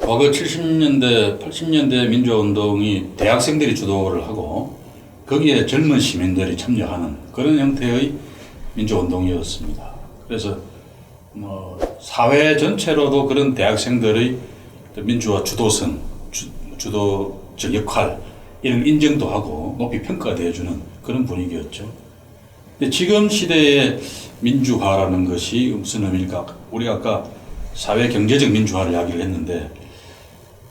과거 70년대, 80년대 민주화 운동이 대학생들이 주도를 하고 거기에 젊은 시민들이 참여하는 그런 형태의 민주화 운동이었습니다. 그래서 뭐 사회 전체로도 그런 대학생들의 민주화 주도성, 주, 주도적 역할 이런 인정도 하고 높이 평가되어주는 그런 분위기였죠. 근데 지금 시대의 민주화라는 것이 무슨 의미일까? 우리가 아까 사회 경제적 민주화를 이야기를 했는데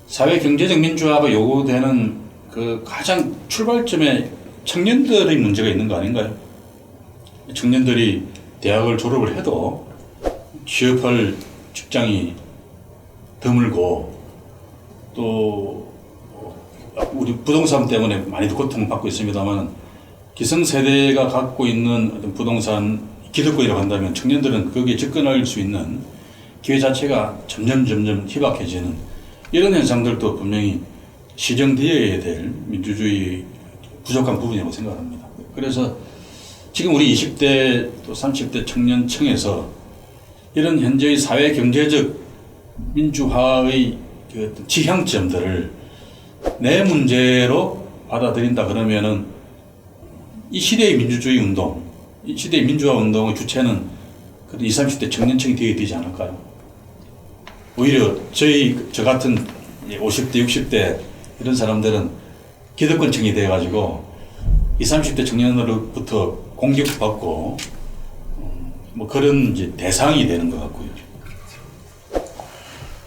사회 경제적 민주화가 요구되는 그 가장 출발점에 청년들의 문제가 있는 거 아닌가요? 청년들이 대학을 졸업을 해도 취업할 직장이 드물고 또 우리 부동산 때문에 많이 고통을 받고 있습니다만 기성세대가 갖고 있는 어떤 부동산 기득권이라고 한다면 청년들은 거기에 접근할 수 있는 기회 자체가 점점 점점 희박해지는 이런 현상들도 분명히 시정되어야 될 민주주의 부족한 부분이라고 생각합니다. 그래서 지금 우리 20대 또 30대 청년층에서 이런 현재의 사회 경제적 민주화의 그 지향점들을 내 문제로 받아들인다 그러면은 이 시대의 민주주의 운동, 이 시대의 민주화 운동의 주체는 그 20, 30대 청년층이 되어야 되지 않을까요? 오히려 저희 저 같은 50대, 60대 이런 사람들은 기득권층이 돼가지고 20, 30대 청년으로부터 공격받고 음, 뭐 그런 이제 대상이 되는 것 같고요.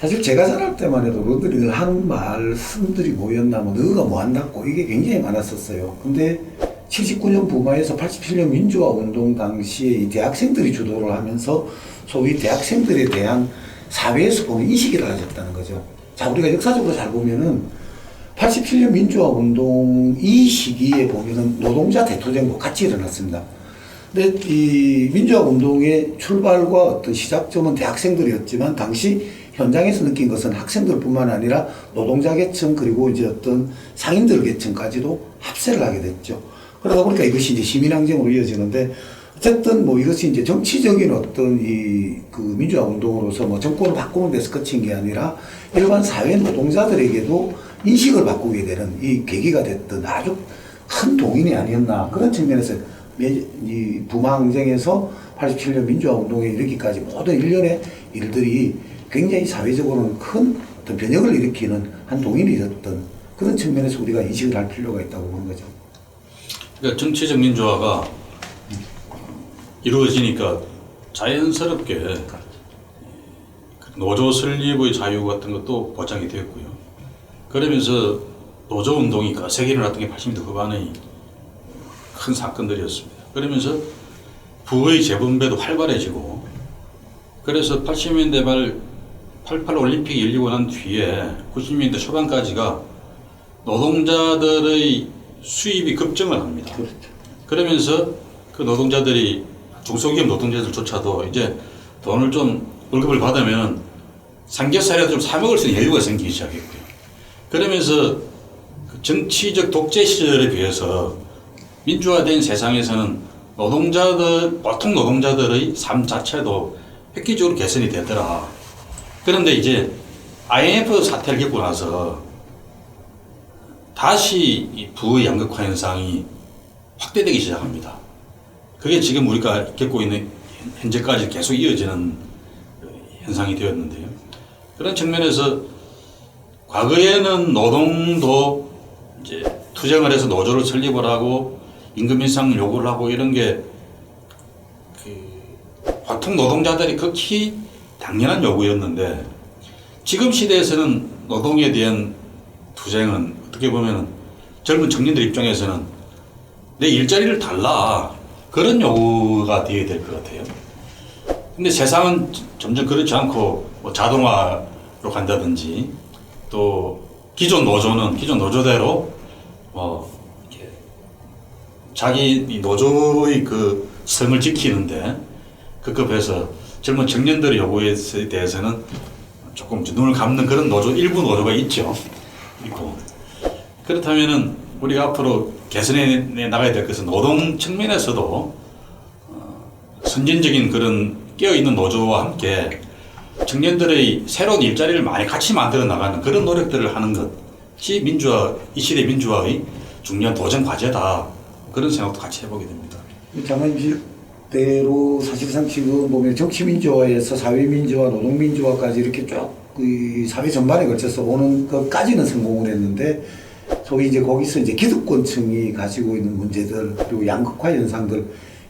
사실 제가 자랄 때만 해도 너들이 늘 하는 말씀들이 뭐였나, 뭐, 너가 뭐 한다고 이게 굉장히 많았었어요. 근데 79년 부마에서 87년 민주화 운동 당시에 이 대학생들이 주도를 하면서 소위 대학생들에 대한 사회에서 보는 인식이 달라졌다는 거죠. 자, 우리가 역사적으로 잘 보면은 87년 민주화 운동 이 시기에 보면은 노동자 대투쟁도 같이 일어났습니다. 근데 이 민주화 운동의 출발과 어떤 시작점은 대학생들이었지만 당시 현장에서 느낀 것은 학생들뿐만 아니라 노동자 계층 그리고 이제 어떤 상인들 계층까지도 합세를 하게 됐죠. 그러다 보니까 이것이 이제 시민항쟁으로 이어지는데 어쨌든 뭐 이것이 이제 정치적인 어떤 이 그 민주화 운동으로서 뭐 정권을 바꾸는 데서 그친 게 아니라 일반 사회 노동자들에게도 인식을 바꾸게 되는 이 계기가 됐던 아주 큰 동인이 아니었나 그런 측면에서 매- 이 부마항쟁에서 87년 민주화 운동에 이르기까지 모든 일련의 일들이 굉장히 사회적으로는 큰 어떤 변혁을 일으키는 한 동인이 됐던 그런 측면에서 우리가 인식을 할 필요가 있다고 보는 거죠. 그러니까 정치적 민주화가 이루어지니까 자연스럽게 노조 설립의 자유 같은 것도 보장이 되었고요. 그러면서 노조 운동이 거세게 일어났던 게 80년대 후반의 큰 사건들이었습니다. 그러면서 부의 재분배도 활발해지고 그래서 80년대 말 88 올림픽이 열리고 난 뒤에 90년대 초반까지가 노동자들의 수입이 급증을 합니다. 그러면서 그 노동자들이 중소기업 노동자들조차도 이제 돈을 좀 월급을 받으면 삼겹살이라도 좀 사먹을 수 있는 여유가 생기기 시작했고요. 그러면서 그 정치적 독재 시절에 비해서 민주화된 세상에서는 노동자들, 보통 노동자들의 삶 자체도 획기적으로 개선이 되더라. 그런데 이제 IMF 사태를 겪고 나서 다시 이 부의 양극화 현상이 확대되기 시작합니다. 그게 지금 우리가 겪고 있는 현재까지 계속 이어지는 현상이 되었는데요. 그런 측면에서 과거에는 노동도 이제 투쟁을 해서 노조를 설립을 하고 임금 인상을 요구를 하고 이런 게그 보통 노동자들이 극히 당연한 요구였는데 지금 시대에서는 노동에 대한 투쟁은 어떻게 보면 젊은 청년들 입장에서는 내 일자리를 달라 그런 요구가 되어야 될 것 같아요. 근데 세상은 점점 그렇지 않고 뭐 자동화로 간다든지 또 기존 노조는 기존 노조대로 뭐 이렇게 자기 이 노조의 그 성을 지키는데 급급해서 젊은 청년들의 요구에 대해서는 조금 눈을 감는 그런 노조 일부 노조가 있죠. 있고 그렇다면은 우리가 앞으로 개선해 나가야 될 것은 노동 측면에서도 어, 선진적인 그런 깨어 있는 노조와 함께 청년들의 새로운 일자리를 많이 같이 만들어 나가는 그런 노력들을 하는 것이 민주화 이 시대 민주화의 중요한 도전 과제다 그런 생각도 같이 해보게 됩니다. 장관님대로 사실상 지금 보면 정치 민주화에서 사회 민주화, 노동 민주화까지 이렇게 쭉그 사회 전반에 걸쳐서 오는 것까지는 성공을 했는데 소위 이제 거기서 이제 기득권층이 가지고 있는 문제들 그리고 양극화 현상들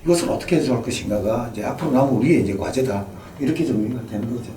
이것을 어떻게 해소할 것인가가 이제 앞으로 남은 우리의 이제 과제다 이렇게 정리가 되는 거죠.